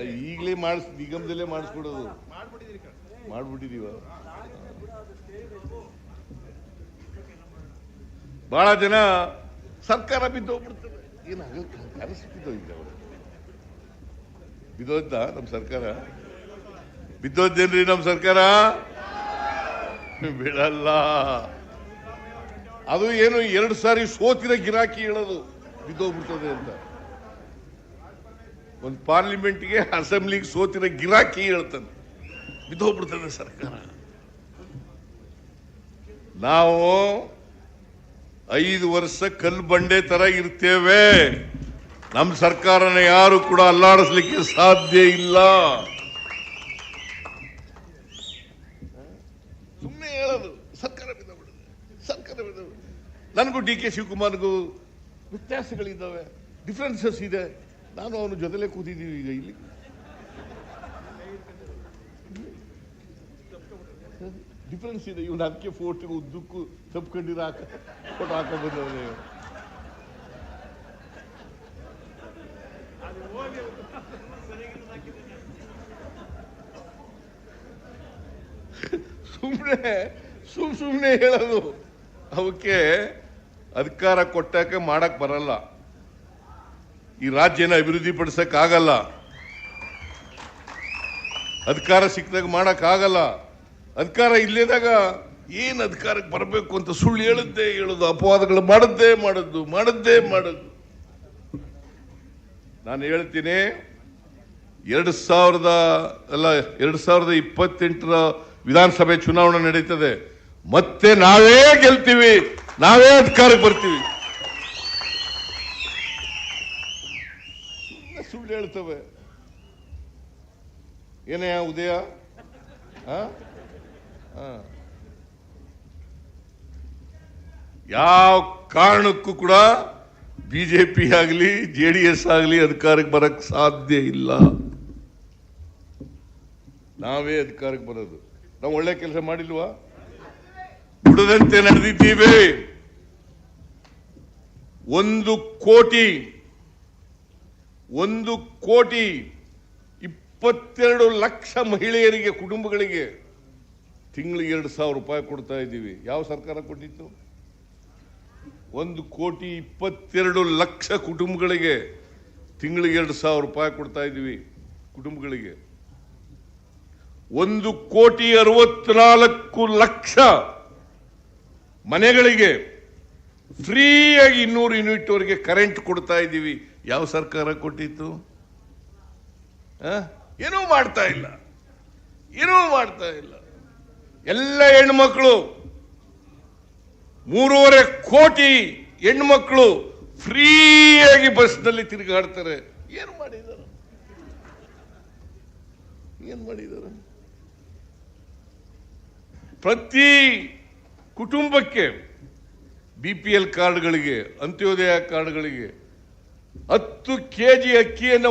ಈಗಲೇ ಮಾಡಿಸ್, ನಿಗಮದಲ್ಲೇ ಮಾಡಿಸ್ಕೊಡೋದು. ಮಾಡ್ಬಿಟ್ಟಿದೀವ. ಬಹಳ ಜನ ಸರ್ಕಾರ ಬಿದ್ದೋಗ್ಬಿಡ್ತದೆ ಏನು ಕನಸು ನಮ್ಮ ಸರ್ಕಾರ? ಬಿದ್ದೋದ್ದೇನ್ರಿ ನಮ್ಮ ಸರ್ಕಾರ? ಬಿಡಲ್ಲ. ಅದು ಏನು ಎರಡು ಸಾರಿ ಸೋತಿನ ಗಿರಾಕಿ ಹೇಳೋದು. ಬಿದ್ದೋಗ್ಬಿಡ್ತದೆ ಅಂತ. ಒಂದು ಪಾರ್ಲಿಮೆಂಟ್ಗೆ ಅಸೆಂಬ್ಲಿಗೆ ಸೋತಿರೋ ಗಿರಾಕಿ ಹೇಳ್ತಾನೆ. ಬಿದ್ದೋಗ್ಬಿಡ್ತದೆ ಸರ್ಕಾರ. ನಾವು ಐದು ವರ್ಷ ಕಲ್ಲು ಬಂಡೆ ತರ ಇರ್ತೇವೆ. ನಮ್ಮ ಸರ್ಕಾರನ ಯಾರು ಕೂಡ ಅಲ್ಲಾಡಿಸ್ಲಿಕ್ಕೆ ಸಾಧ್ಯ ಇಲ್ಲ. ಸುಮ್ಮನೆ ಹೇಳೋದು, ಸರ್ಕಾರ ಸರ್ಕಾರ ನನಗೂ ಡಿ ಕೆ ಶಿವಕುಮಾರ್ಗೂ ವ್ಯತ್ಯಾಸಗಳಿದ್ದಾವೆ ಡಿಫ್ರೆನ್ಸಸ್ ಇದೆ. ನಾನು ಅವನ ಜೊತೆಲೇ ಕೂತಿದ್ದೀವಿ ಈಗ ಇಲ್ಲಿ. ಡಿಫ್ರೆನ್ಸ್ ಇದೆ. ಇವನು ಅದಕ್ಕೆ ಫೋಟೋ ಉದ್ದಕ್ಕೂ ತಪ್ಕೊಂಡಿರೋ ಹಾಕ ಫೋಟೋ ಹಾಕ ಬಂದವನೇ ಸುಮ್ಮನೆ ಸುಮ್ ಸುಮ್ಮನೆ ಹೇಳೋದು. ಅವಕ್ಕೆ ಅಧಿಕಾರ ಕೊಟ್ಟಕ್ಕೆ ಮಾಡಕ್ಕೆ ಬರಲ್ಲ. ಈ ರಾಜ್ಯನ ಅಭಿವೃದ್ಧಿ ಪಡಿಸೋಕ್ಕಾಗಲ್ಲ ಅಧಿಕಾರ ಸಿಕ್ಕಿದಾಗ ಮಾಡೋಕ್ಕಾಗಲ್ಲ. ಅಧಿಕಾರ ಇಲ್ಲದಾಗ ಏನು ಅಧಿಕಾರಕ್ಕೆ ಬರಬೇಕು ಅಂತ ಸುಳ್ಳು ಹೇಳುತ್ತೆ ಹೇಳೋದು, ಅಪವಾದಗಳು ಮಾಡದ್ದೇ ಮಾಡದ್ದು ಮಾಡದ್ದೇ ಮಾಡದ್ದು ನಾನು ಹೇಳ್ತೀನಿ, ಎರಡು ಸಾವಿರದ, ಅಲ್ಲ, ಎರಡು ಸಾವಿರದ ಇಪ್ಪತ್ತೆಂಟರ ವಿಧಾನಸಭೆ ಚುನಾವಣೆ ನಡೀತದೆ. ಮತ್ತೆ ನಾವೇ ಗೆಲ್ತೀವಿ, ನಾವೇ ಅಧಿಕಾರಕ್ಕೆ ಬರ್ತೀವಿ. ಸುಳ್ಳು ಹೇಳ್ತವೆ. ಏನೇ ಉದಯ. ಯಾವ ಕಾರಣಕ್ಕೂ ಕೂಡ ಬಿಜೆಪಿ ಆಗಲಿ, ಜೆ ಡಿ ಎಸ್ ಆಗಲಿ ಅಧಿಕಾರಕ್ಕೆ ಬರಕ್ ಸಾಧ್ಯ ಇಲ್ಲ. ನಾವೇ ಅಧಿಕಾರಕ್ಕೆ ಬರೋದು. ನಾವು ಒಳ್ಳೆ ಕೆಲಸ ಮಾಡಿಲ್ವಾ? ಬಿಡದಂತೆ ನಡೆದಿದ್ದೀವಿ. ಒಂದು ಕೋಟಿ ಒಂದು ಕೋಟಿ ಇಪ್ಪತ್ತೆರಡು ಲಕ್ಷ ಮಹಿಳೆಯರಿಗೆ, ಕುಟುಂಬಗಳಿಗೆ ತಿಂಗಳಿಗೆ ಎರಡು ಸಾವಿರ ರೂಪಾಯಿ ಕೊಡ್ತಾ ಇದ್ದೀವಿ. ಯಾವ ಸರ್ಕಾರ ಕೊಟ್ಟಿತ್ತು? ಒಂದು ಕೋಟಿ ಇಪ್ಪತ್ತೆರಡು ಲಕ್ಷ ಕುಟುಂಬಗಳಿಗೆ ತಿಂಗಳಿಗೆ ಎರಡು ಸಾವಿರ ರೂಪಾಯಿ ಕೊಡ್ತಾ ಇದ್ದೀವಿ, ಕುಟುಂಬಗಳಿಗೆ. ಒಂದು ಕೋಟಿ ಅರವತ್ನಾಲ್ಕು ಲಕ್ಷ ಮನೆಗಳಿಗೆ ಫ್ರೀಯಾಗಿ ಇನ್ನೂರು ಯೂನಿಟ್ ವರೆಗೆ ಕರೆಂಟ್ ಕೊಡ್ತಾ ಇದ್ದೀವಿ. ಯಾವ ಸರ್ಕಾರ ಕೊಟ್ಟಿತ್ತು? ಏನೂ ಮಾಡ್ತಾ ಇಲ್ಲ. ಏನೂ ಮಾಡ್ತಾ ಇಲ್ಲ. ಎಲ್ಲ ಹೆಣ್ಮಕ್ಳು, ಮೂರುವರೆ ಕೋಟಿ ಹೆಣ್ಮಕ್ಳು ಫ್ರೀಯಾಗಿ ಬಸ್ನಲ್ಲಿ ತಿರುಗಾಡ್ತಾರೆ. ಏನು ಮಾಡಿದಾರ ಏನ್ ಮಾಡಿದಾರ ಪ್ರತಿ ಕುಟುಂಬಕ್ಕೆ ಬಿ ಪಿ ಎಲ್ ಕಾರ್ಡ್ಗಳಿಗೆ ಅಂತ್ಯೋದಯ ಕಾರ್ಡ್ಗಳಿಗೆ ಹತ್ತು ಕೆ ಜಿ ಅಕ್ಕಿಯನ್ನು